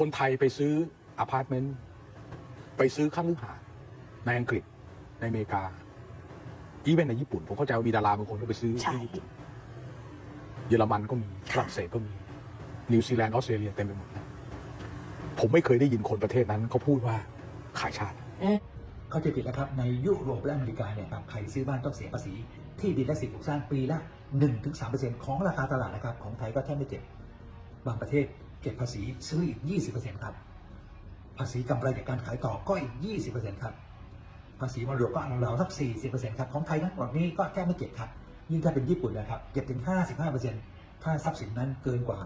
คนไทยไปซื้ออพาร์ตเมนต์ไปซื้อข้างหาดในอังกฤษในอเมริกาอีเวนในญี่ปุ่น ผมเข้าใจว่ามีดาราบางคนก็ไปซื้อใช่ที่ญี่ปุ่นเยอรมันก็มีฝค่ะรั่งเศสก็มี นิวซีแลนด์ออสเตรเลียเต็มไปหมดนะผมไม่เคยได้ยินคนประเทศนั้นเขาพูดว่าขายชาติเข้าใจผิดแล้วครับ ในยุโรปและอเมริกาเนี่ยครับใครซื้อบ้านต้องเสียภาษี ที่ดินและสิ่งปลูกสร้างปีละ1-3%ของราคาตลาดนะครับ ของไทยก็แทบไม่เก็บบางประเทศ เก็บภาษีซื้ออีก 20%ครับ ภาษีกำไรจากการขายต่อก็อีก 20%ครับ ภาษีมรดกก็เราสัก 40%ครับ ของไทยทั้งหมดนี้ก็แทบไม่เก็บครับ ยิ่งถ้าเป็นญี่ปุ่นนะครับ เก็บถึง 55%ถ้าทรัพย์สินนั้นเกินกว่า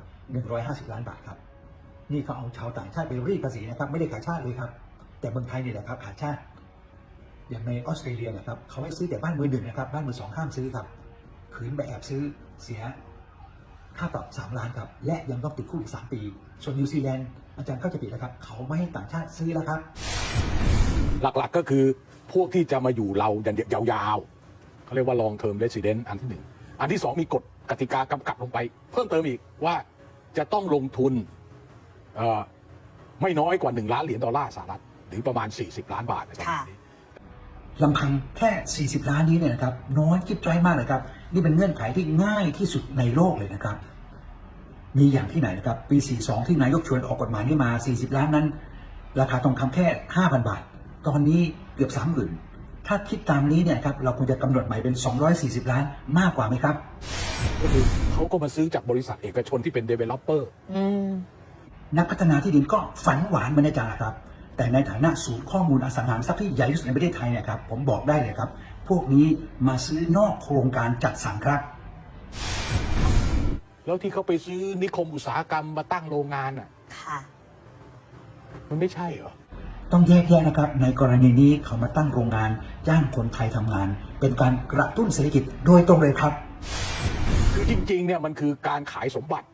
150 ล้านบาทครับ นี่เขาเอาชาวต่างชาติไปรีดภาษีนะครับ ไม่ได้ขายชาติเลยครับ แต่เมืองไทยนี่แหละครับขายชาติ อย่างในออสเตรเลียนะครับ เขาให้ซื้อแต่บ้านมือหนึ่งนะครับ บ้านมือสองห้ามซื้อครับ ขืนไปแอบซื้อเสีย ค่าปรับสามล้านครับ และยังต้องติดคุกอีกสามปี ส่วนนิวซีแลนด์อาจารย์เข้าใจผิดแล้วครับ เขาไม่ให้ต่างชาติซื้อแล้วครับ หลักๆก็คือพวกที่จะมาอยู่เรายาวๆเขาเรียกว่า long term resident อันที่หนึ่งอันที่สองมีกฎกติกากำกับลงไป เพิ่มเติมอีกว่าจะต้องลงทุนเอ่อไม่น้อยกว่า 1 ล้านเหรียญดอลลาร์สหรัฐหรือประมาณ 40 ล้านบาทนะครับค่ะลำพังแค่ 40 ล้านนี้เนี่ยนะครับ น้อยคิดจ้อยมากเลยครับ นี่เป็นเงื่อนไขที่ง่ายที่สุดในโลกเลยนะครับ มีอย่างที่ไหนนะครับ ปี 42 ที่นายกชวนออกกฎหมายนี้มา 40 ล้านนั้น ราคาทองคำแค่ 5,000 บาท ตอนนี้เกือบ 30,000ถ้าคิดตามนี้เนี่ยครับเราควรจะกำหนดใหม่เป็น 240 ล้านมากกว่าไหมครับ ก็คือเขาก็มาซื้อจากบริษัทเอกชนที่เป็น developer อืมนักพัฒนาที่ดินก็ฝันหวานเหมือนอาจารย์นะครับ แต่ในฐานะศูนย์ข้อมูลอสังหาริมทรัพย์ที่ใหญ่ที่สุดในประเทศไทยเนะครับผมบอกได้เลยครับ พวกนี้มาซื้อนอกโครงการจัดสรรครับ แล้วที่เขาไปซื้อนิคมอุตสาหกรรมมาตั้งโรงงานอะ ค่ะ มันไม่ใช่เหรอ ต้องแยกแยะนะครับ ในกรณีนี้เขามาตั้งโรงงานจ้างคนไทยทำงาน เป็นการกระตุ้นเศรษฐกิจโดยตรงเลยครับ คือจริงๆเนี่ยมันคือการขายสมบัติ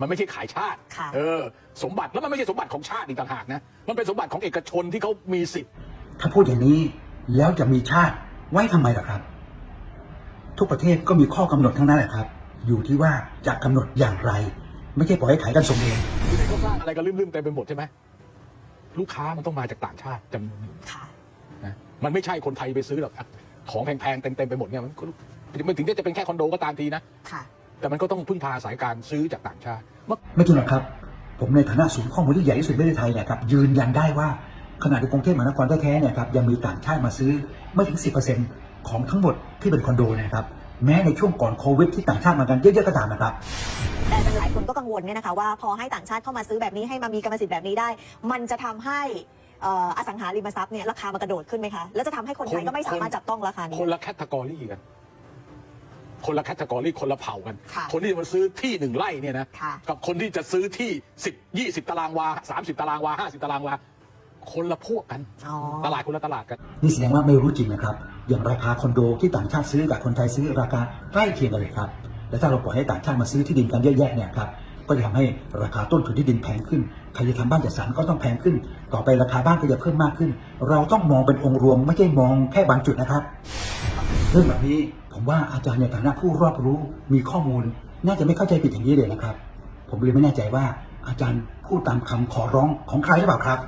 มันไม่ใช่ขายชาติ ค่ะ เออ สมบัติแล้วมันไม่ใช่สมบัติของชาติอีกต่างหากนะ มันเป็นสมบัติของเอกชนที่เขามีสิทธิ์ ถ้าพูดอย่างนี้แล้วจะมีชาติ ไว้ทำไมล่ะครับ ทุกประเทศก็มีข้อกำหนดทั้งนั้นแหละครับ อยู่ที่ว่าจะกำหนดอย่างไร ไม่ใช่ปล่อยให้ขายกันส่งเองคือเขาสร้างอะไรกันลืมๆเต็มไปหมดใช่ไหไหมลูกค้ามันต้องมาจากต่างชาติจำนวนหนึ่งค่ะนะมันไม่ใช่คนไทยไปซื้อหรอกของแพงๆเต็มๆไปหมดเนี่ยมันก็มันถึงจะเป็นแค่คอนโดก็ตามทีนะค่ะแต่มันก็ต้องพึ่งพาสายการซื้อจากต่างชาติเมื่อไม่จริงหรอกครับ ผมในฐานะศูนย์ข้อมูลที่ใหญ่ที่สุดในประเทศไทยเนี่ยครับยืนยันได้ว่า ขนาดในกรุงเทพมหานครแท้ๆเนี่ยครับยังมีต่างชาติมาซื้อไม่ถึง 10%ของทั้งหมดที่เป็นคอนโดเนะครับแม้ในช่วงก่อนโควิดที่ต่างชาติมากันเยอะๆก็ตามนะครับแต่อาจารย์หลายคนก็กังวลเนี่ยนะคะว่าพอให้ต่างชาติเข้ามาซื้อแบบนี้ให้มามีกรรมสิทธิ์แบบนี้ได้ มันจะทำให้เอ่ออสังหาริมทรัพย์เนี่ยราคามันกระโดดขึ้นไหมคะแล้วจะทำให้คนไทยก็ไม่สามารถจับต้องราคานี้คนละแคตตากรีกันคนละแคตตากรีคนละเผ่ากันค่ะคนที่จะมาซื้อที่หนึ่งไร่เนี่ยนะค่ะกับคนที่จะซื้อที่สิบยี่สิบตารางวาสามสิบตารางวาห้าสิบตารางวา คนละพวกกัน อ๋อ ตลาดคนละตลาดกัน นี่แสดงว่าไม่รู้จริงนะครับ อย่างราคาคอนโดที่ต่างชาติซื้อกับคนไทยซื้อราคาใกล้เคียงกันเลยครับ และถ้าเราปล่อยให้ต่างชาติมาซื้อที่ดินกันเยอะแยะเนี่ยครับ ก็จะทำให้ราคาต้นทุนที่ดินแพงขึ้น ใครจะทำบ้านจัดสรรก็ต้องแพงขึ้น ต่อไปราคาบ้านก็จะเพิ่มมากขึ้น เราต้องมองเป็นองค์รวมไม่ใช่มองแค่บางจุดนะครับ เรื่องแบบนี้ผมว่าอาจารย์ในฐานะผู้รอบรู้มีข้อมูล น่าจะไม่เข้าใจผิดอย่างนี้เลยนะครับ ผมเลยไม่แน่ใจว่าอาจารย์พูดตามคำขอร้องของใครหรือเปล่าครับ